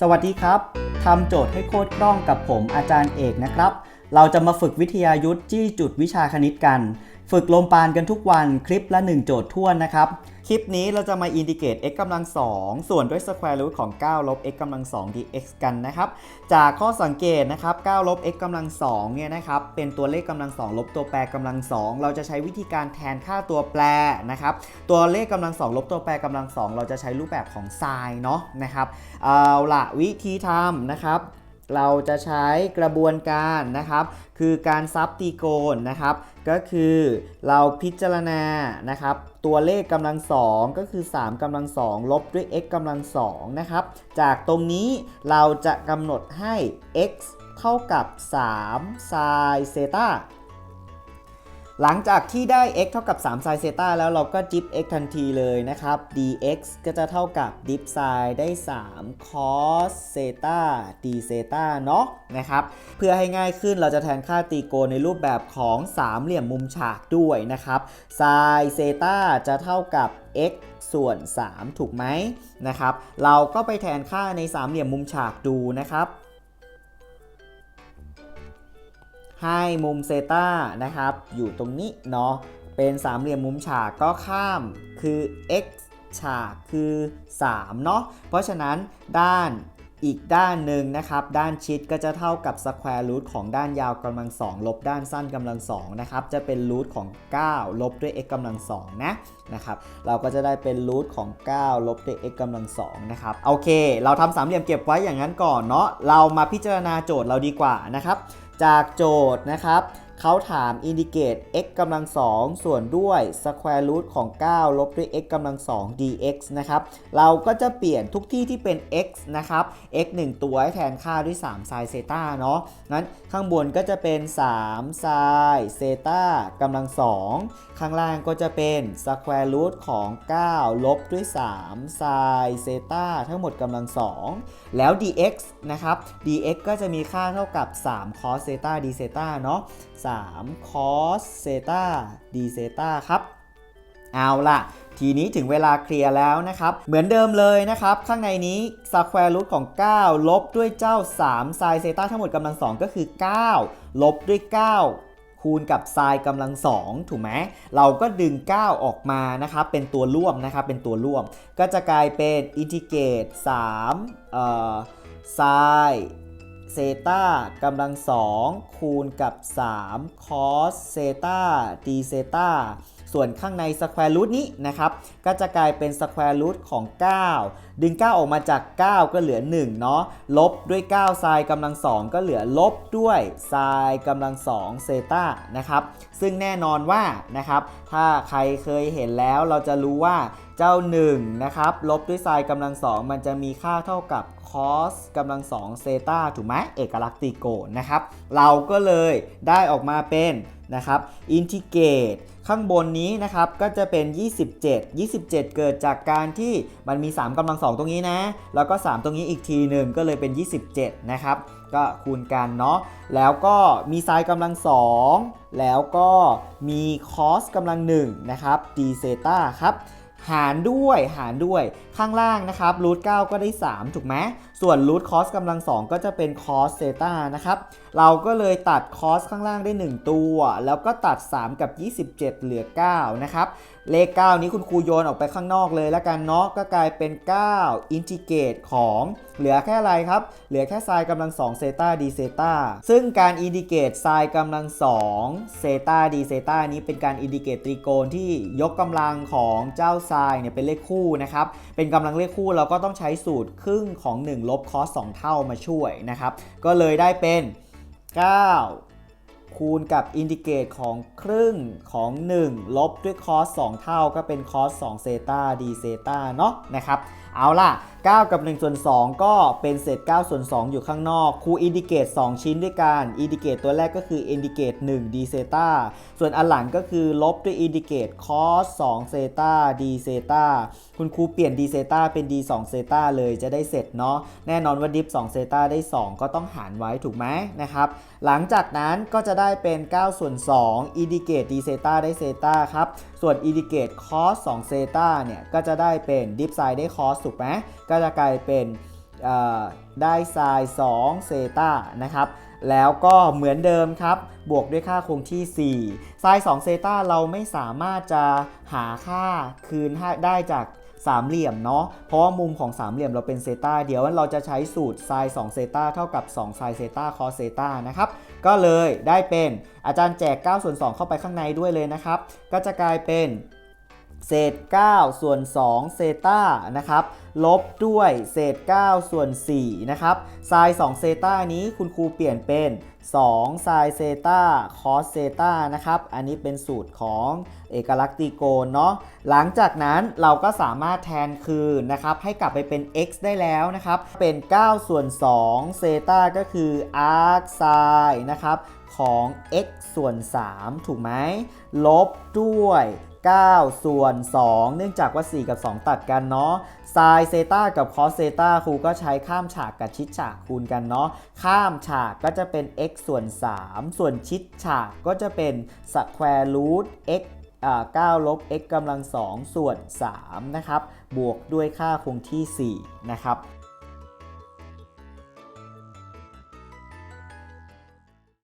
สวัสดีครับ ทำโจทย์ให้โคตรคล่องกับผมอาจารย์เอกนะครับ เราจะมาฝึกวิทยายุทธ์จี้จุดวิชาคณิตกัน ฝึกลมปานกันทุกวันคลิปละ 1 โจทย์ท่วนนะครับ คลิปนี้เราจะมาอินดิเกต x กำลัง2ส่วนด้วย square root ของ9ลบ x กำลัง2 dx กันนะครับ จากข้อสังเกตนะครับ9ลบ x กำลัง2เนี่ยนะครับ เป็นตัวเลขกำลัง2ลบตัวแปรกำลัง2เราจะใช้วิธีการแทนค่าตัวแปรนะครับ ตัวเลขกำลัง2ลบตัวแปรกำลัง2เราจะใช้รูปแบบของไซน์เนาะนะครับ เอาละวิธีทำนะครับ เราจะใช้กระบวนการนะครับ คือการซับตีโกนนะครับ ก็คือเราพิจารณานะครับ ตัวเลขกำลังสองก็คือ 3กำลังสองลบด้วย x กำลังสองนะครับ จากตรงนี้เราจะกำหนดให้ x เท่ากับ3 sin เซตา หลังจากที่ได้ x เท่ากับ3 sin เซตาแล้วเราก็จิบ x ทันทีเลยนะครับ dx ก็จะเท่ากับ dip sin ได้ 3 cos เซตา d เซตาเนาะนะครับ เพื่อให้ง่ายขึ้นเราจะแทนค่าตีโกณในรูปแบบของสามเหลี่ยมมุมฉากด้วยนะครับ sin เซตาจะเท่ากับ x ส่วน 3 ถูกไหมนะครับ เราก็ไปแทนค่าในสามเหลี่ยมมุมฉากดูนะครับ ให้มุมเซตานะครับ อยู่ตรงนี้เนาะเป็นสามเหลี่ยมมุมฉากก็ข้ามคือ x ฉากคือ3เนาะเพราะฉะนั้นด้านอีกด้านหนึ่งนะครับ ด้านชิดก็จะเท่ากับสแควร์รูทของด้านยาวกำลัง2ลบด้านสั้นกำลัง2นะครับ จะเป็นรูทของ 9 ลบด้วย x กำลัง2นะนะครับ เราก็จะได้เป็นรูทของ 9 ลบด้วย x กำลัง2นะครับ โอเค เราทำสามเหลี่ยมเก็บไว้อย่างนั้นก่อนเนาะ เรามาพิจารณาโจทย์เราดีกว่านะครับ จากโจทย์นะครับ เขาถามอินดิเกต x กำลัง2ส่วนด้วย square root ของ 9 ลบด้วย x กำลัง2 dx นะครับ เราก็จะเปลี่ยนทุกที่ที่เป็น x นะครับ x 1 ตัวให้แทนค่าด้วย3 sin เซตาเนาะนั้นข้างบนก็จะเป็น3 sin เซตากำลัง2ข้างล่างก็จะเป็น square root ของ 9 ลบด้วย3 sin เซตาทั้งหมดกำลัง2แล้ว dx นะครับ dx ก็จะมีค่าเท่ากับ3 cos เซตา d เซตาเนาะ3 cos เซตา d เซตาครับ เอาล่ะ ทีนี้ถึงเวลาเคลียร์แล้วนะครับ เหมือนเดิมเลยนะครับ ข้างในนี้ square root ของ 9 ลบด้วยเจ้า3 sin เซตาทั้งหมดกำลัง2ก็คือ 9 ลบด้วย 9คูณกับ sin กำลัง2ถูกไหมเราก็ดึง 9 ออกมานะครับเป็นตัวร่วมนะครับเป็นตัวร่วม ก็จะกลายเป็นอินทิเกรต3เอ่อ sin เซตากำลัง2คูณกับ3 cos เซตา d เซตา ส่วนข้างใน square root นี้นะครับ ก็จะกลายเป็น square root ของ 9 ดึง 9 ออกมาจาก 9 ก็เหลือ1เนาะ ลบด้วย 9 ไซน์กำลัง 2 ก็เหลือลบด้วยไซน์กำลัง2เซตานะครับ ซึ่งแน่นอนว่านะครับ ถ้าใครเคยเห็นแล้วเราจะรู้ว่าเจ้า 1 นะครับ ลบด้วยไซน์กำลัง 2 มันจะมีค่าเท่ากับ cos กำลัง2เซตาถูกไหมเอกลักษณ์ตรีโกนะครับ เราก็เลยได้ออกมาเป็น นะครับอินทิเกรตข้างบนนี้นะครับก็จะเป็น 27 27 เกิดจากการที่มันมี 3กำลัง 2 ตรงนี้นะ แล้วก็ 3 ตรงนี้อีกทีหนึ่งก็เลยเป็น 27 นะครับ ก็คูณกันเนาะแล้วก็มีไซน์กำลัง 2 แล้วก็มีคอสกำลัง1นะครับ d เซต้าครับ หารด้วยหารด้วยข้างล่างนะครับรูทเก็ได้ 3 ถูกไหมส่วนรูทคอสกำลัง 2 ก็จะเป็นคอสเซตานะครับ เราก็เลยตัดคอสข้างล่างได้ 1 ตัว แล้วก็ตัด 3 กับ 27 เหลือ 9 นะครับ เลข 9 นี้คุณครูโยนออกไปข้างนอกเลยแล้วกันเนาะก็กลายเป็น 9 อินทิเกรตของเหลือแค่อะไรครับ เหลือแค่ไซน์กำลัง2เซตาดีเซตาซึ่งการอินดิเกรตไซน์กำลัง2เซตาดีเซตานี้เป็นการอินดิเกรตตรีโกณที่ยกกำลังของเจ้าไซน์เนี่ยเป็นเลขคู่นะครับเป็นกำลังเลขคู่เราก็ต้องใช้สูตรครึ่งของ 1 ลบคอส2เท่ามาช่วยนะครับก็เลยได้เป็น 9 คูณกับอินดิเกรตของครึ่งของ 1 ลบด้วยคอส 2 เท่าก็เป็นคอส2เซตาดีเซตาเนาะนะครับ เอาล่ะ 9 กับ1ส่วน2ก็เป็นเศษ9ส่วน2 อยู่ข้างนอกครูอินดิเกต 2 ชิ้นด้วยกันอินดิเกตตัวแรกก็คืออินดิเกต1 d เซตาส่วนอันหลังก็คือลบด้วยอินดิเกต cos 2เซตา d เซตาคุณครูเปลี่ยน d เซตาเป็น d 2เซตาเลยจะได้เสร็จเนาะแน่นอนว่าดิฟ2เซตาได้ 2 ก็ต้องหารไว้ถูกไหมนะครับ หลังจากนั้นก็จะได้เป็น 9 ส่วน2อินดิเกต d เซตาได้เซตาครับ ส่วนอินดิเกต cos 2เซตาเนี่ย ก็จะได้เป็นดิฟไซด์ได้ cos ถูกไหมก็จะกลายเป็นได้ไซน์2เซตานะครับ แล้วก็เหมือนเดิมครับ บวกด้วยค่าคงที่ 4 ไซน์2เซตาเราไม่สามารถจะหาค่าคืนได้จาก สามเหลี่ยมเนาะ เพราะว่ามุมของสามเหลี่ยมเราเป็นเซตาเดี๋ยวเราจะใช้สูตรไซน์2เซตาเท่ากับ2ไซน์เซตาคอเซตานะครับ ก็เลยได้เป็นอาจารย์แจก9ส่วน2เข้าไปข้างในด้วยเลยนะครับ ก็จะกลายเป็น เศษ 9 ส่วน 2 เซตานะครับ ลบด้วยเศษ 9 ส่วน 4 นะครับไซน์2เซตานี้คุณครูเปลี่ยนเป็น 2ไซน์เซตาคอสเซตานะครับ อันนี้เป็นสูตรของเอกลักษณ์ตรีโกณเนาะ หลังจากนั้นเราก็สามารถแทนคืนนะครับ ให้กลับไปเป็น x ได้แล้วนะครับ เป็น 9 ส่วน 2 เซตาก็คือ arc sin นะครับของ x ส่วน 3 ถูกไหม ลบด้วย 9 ส่วน 2 เนื่องจากว่า 4 กับ 2 ตัดกันเนาะ sin เซตากับ cos เซตาครูก็ใช้ข้ามฉากกับชิดฉากคูณกันเนาะข้ามฉากก็จะเป็น x ส่วน 3 ส่วนชิดฉากก็จะเป็น square root x อ่า9ลบ x กำลัง2ส่วน3นะครับบวกด้วยค่าคงที่ 4 นะครับ